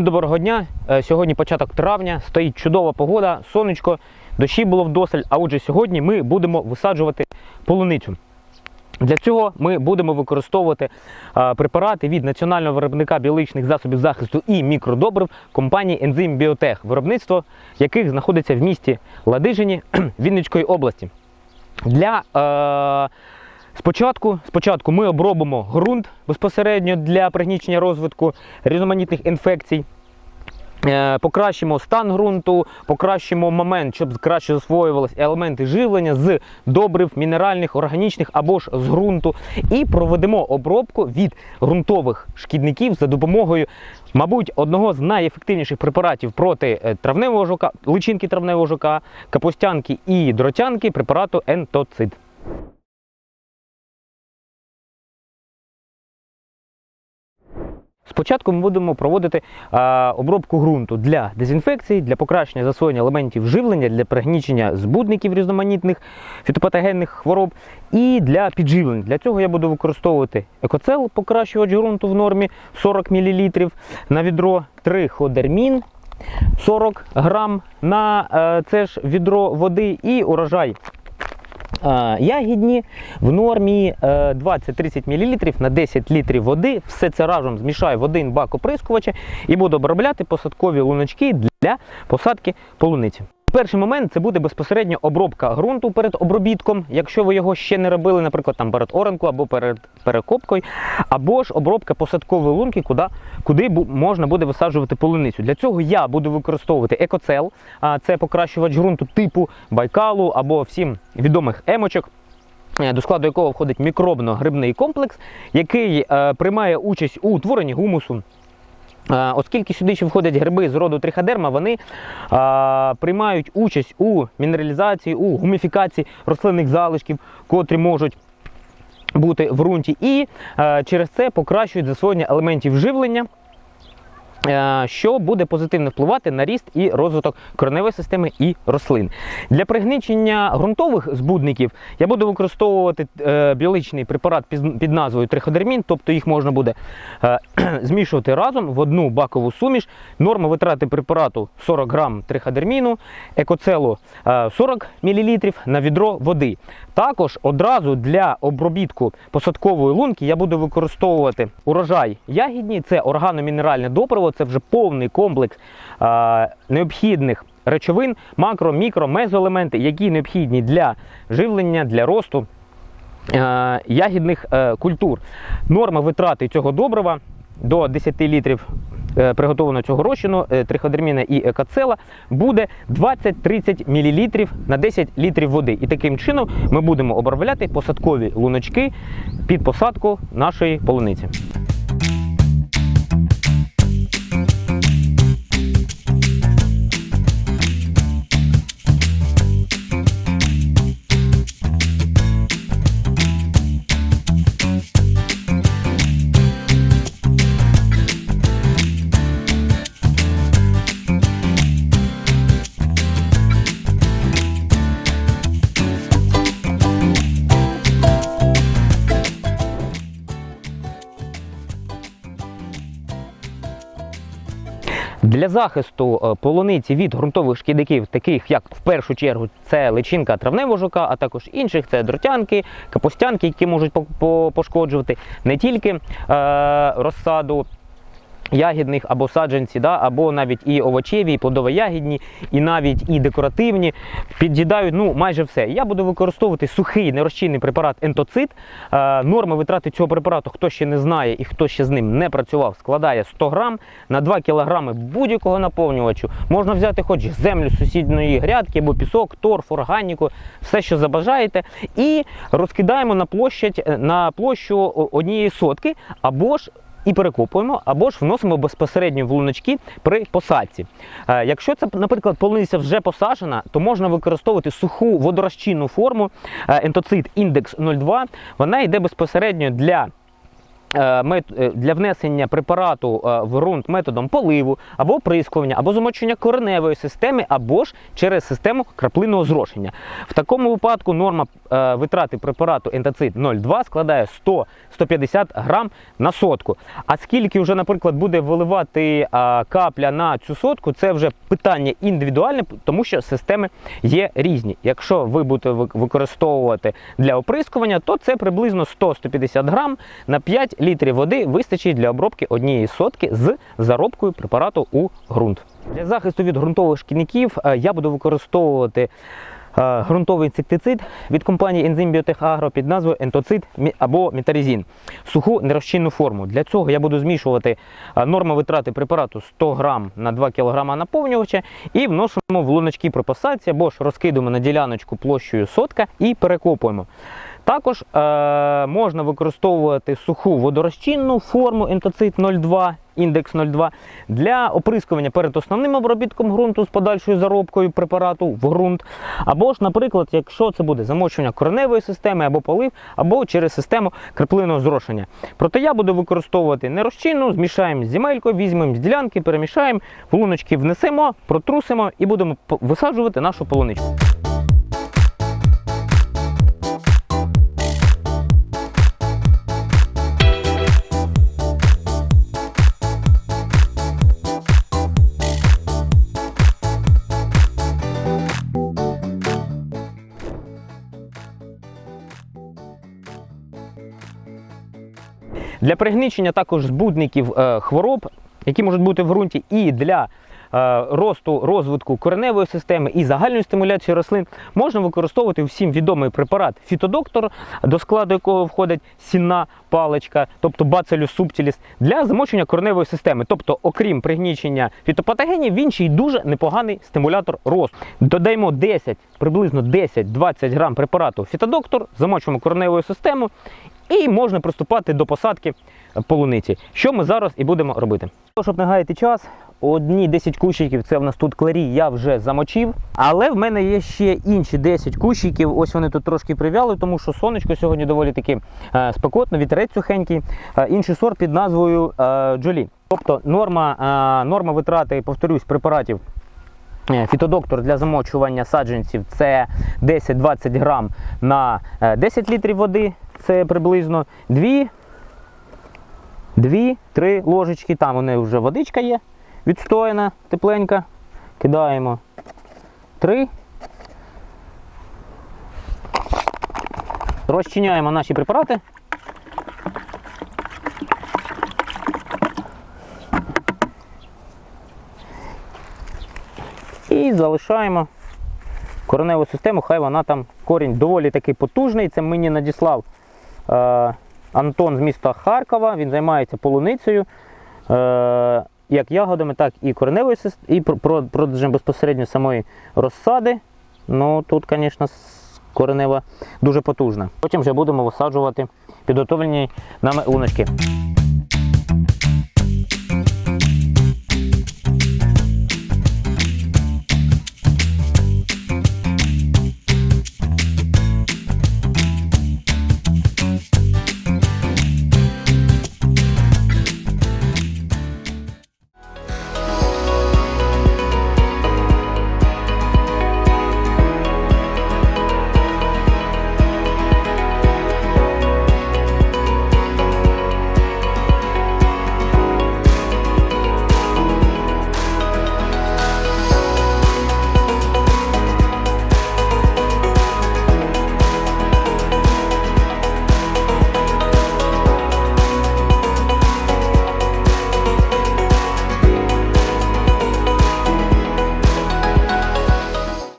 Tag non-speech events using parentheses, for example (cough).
Всім доброго дня. Е, Сьогодні початок травня, стоїть чудова погода, сонечко, дощі було вдосталь. А отже, сьогодні ми будемо висаджувати полуницю. Для цього ми будемо використовувати е, препарати від національного виробника біологічних засобів захисту і мікродобрив компанії Ензим Біотех, виробництво яких знаходиться в місті Ладижині (clears throat) Вінницької області. Для е, спочатку, спочатку ми обробимо ґрунт безпосередньо для пригнічення розвитку різноманітних інфекцій. Е, Покращимо стан ґрунту, покращимо момент, щоб краще засвоювалися елементи живлення з добрив, мінеральних, органічних або ж з ґрунту. І проведемо обробку від ґрунтових шкідників за допомогою, мабуть, одного з найефективніших препаратів проти е, травневого жука, личинки травневого жука, капустянки і дротянки препарату ентоцид. Спочатку ми будемо проводити а, обробку ґрунту для дезінфекції, для покращення засвоєння елементів живлення, для пригнічення збудників різноманітних фітопатогенних хвороб і для підживлення. Для цього я буду використовувати екоцел, покращувач ґрунту в нормі 40 мл на відро, триходермін 40 грам на е, це ж відро води і урожай Е, Ягідні в нормі е, 20-30 мл на 10 літрів води. Все це разом змішаю в один бак оприскувача і буду обробляти посадкові луночки для посадки полуниці. Перший момент це буде безпосередньо обробка ґрунту перед обробітком, якщо ви його ще не робили, наприклад, там перед оранку або перед перекопкою, або ж обробка посадкової лунки, куди, куди можна буде висаджувати полуницю. Для цього я буду використовувати екоцел, а це покращувач ґрунту типу байкалу або всім відомих емочок. е, До складу якого входить мікробно-грибний комплекс, який е, приймає участь у утворенні гумусу, Оскільки сюди ще входять гриби з роду триходерма, вони а, приймають участь у мінералізації, у гуміфікації рослинних залишків, котрі можуть бути в ґрунті, і а, через це покращують засвоєння елементів живлення. Е, Що буде позитивно впливати на ріст і розвиток кореневої системи і рослин. Для пригничення ґрунтових збудників я буду використовувати е, біологічний препарат під, назвою триходермін, тобто їх можна буде е, (clears throat) змішувати разом в одну бакову суміш. Норма витрати препарату 40 грам триходерміну, екоцелу е, 40 мл на відро води. Також одразу для обробітку посадкової лунки я буду використовувати урожай ягідні, це органомінеральне добриво, це вже повний комплекс е, необхідних речовин, макро, мікро, мезоелементи, які необхідні для живлення, для росту е, ягідних е, культур. Норма витрати цього добрива до 10 літрів е, приготованого цього розчину е, триходерміна і екацела буде 20-30 мл на 10 літрів води. І таким чином ми будемо обробляти посадкові луночки під посадку нашої полуниці. Для захисту е, полуниці від ґрунтових шкідників, таких як в першу чергу це личинка травневого жука, а також інших це дротянки, капустянки, які можуть по- по- пошкоджувати не тільки е, розсаду. Ягідних або саджанці, да, або навіть і овочеві, і плодово-ягідні, і навіть і декоративні під'їдають ну, майже все. Я буду використовувати сухий нерозчинний препарат ентоцит. Е, норма витрати цього препарату, хто ще не знає і хто ще з ним не працював, складає 100 грам на 2 кілограми будь-якого наповнювачу. Можна взяти хоч землю з сусідньої грядки або пісок, торф, органіку, все, що забажаєте, і розкидаємо на площадь на площу однієї сотки або ж і перекопуємо, або ж вносимо безпосередньо в луночки при посадці. Е, Якщо це, наприклад, полуниця вже посаджена, то можна використовувати суху водорозчинну форму е, ентоцит індекс 02. Вона йде безпосередньо для для внесення препарату е, в ґрунт методом поливу або оприскування, або замочення кореневої системи, або ж через систему краплинного зрошення. В такому випадку норма е, витрати препарату ентацид 0,2 складає 100-150 грам на сотку. А скільки вже, наприклад, буде виливати е, капля на цю сотку, це вже питання індивідуальне, тому що системи є різні. Якщо ви будете використовувати для оприскування, то це приблизно 100-150 грам на 5 літрів води вистачить для обробки однієї сотки з заробкою препарату у ґрунт. Для захисту від ґрунтових шкідників е, я буду використовувати е, ґрунтовий інсектицид від компанії Enzym Agro під назвою ентоцид або метарізін. Суху нерозчинну форму. Для цього я буду змішувати е, норму витрати препарату 100 грам на 2 кг наповнювача і вносимо в луночки при посадці або ж розкидуємо на діляночку площею сотка і перекопуємо. Також е, можна використовувати суху водорозчинну форму ентоцит 0,2, індекс 0,2 для оприскування перед основним обробітком ґрунту з подальшою заробкою препарату в ґрунт. Або ж, наприклад, якщо це буде замочування кореневої системи або полив, або через систему краплинного зрошення. Проте я буду використовувати нерозчинну, змішаємо з земелькою, візьмемо з ділянки, перемішаємо, в луночки внесемо, протрусимо і будемо висаджувати нашу полуничку. Для пригнічення також збудників е, хвороб, які можуть бути в ґрунті, і для е, росту розвитку кореневої системи і загальної стимуляції рослин можна використовувати всім відомий препарат фітодоктор, до складу якого входить сінна паличка, тобто бацилюс субтіліс, для замочення кореневої системи. Тобто, окрім пригнічення фітопатогенів, він ще й дуже непоганий стимулятор росту. Додаємо 10, приблизно 10-20 грам препарату фітодоктор, замочуємо кореневу систему і можна приступати до посадки полуниці, що ми зараз і будемо робити. Щоб не гаяти час, одні 10 кущиків, це в нас тут кларі, я вже замочив. Але в мене є ще інші 10 кущиків. Ось вони тут трошки прив'яли, тому що сонечко сьогодні доволі таки е, спекотно, вітерець сухенький. Е, інший сорт під назвою е, Джолі. Тобто норма, норма витрати, повторюсь, препаратів Фітодоктор для замочування саджанців це 10-20 грам на е, 10 літрів води. Це приблизно 2, 2-3 ложечки. Там у неї вже водичка є відстояна, тепленька. Кидаємо 3. Розчиняємо наші препарати. І залишаємо кореневу систему, хай вона там корінь доволі таки потужний. Це мені надіслав Антон з міста Харкова. Він займається полуницею. Е, як ягодами, так і кореневою і про- про- продажем безпосередньо самої розсади. Ну тут, звісно, коренева дуже потужна. Потім вже будемо висаджувати підготовлені нами луночки.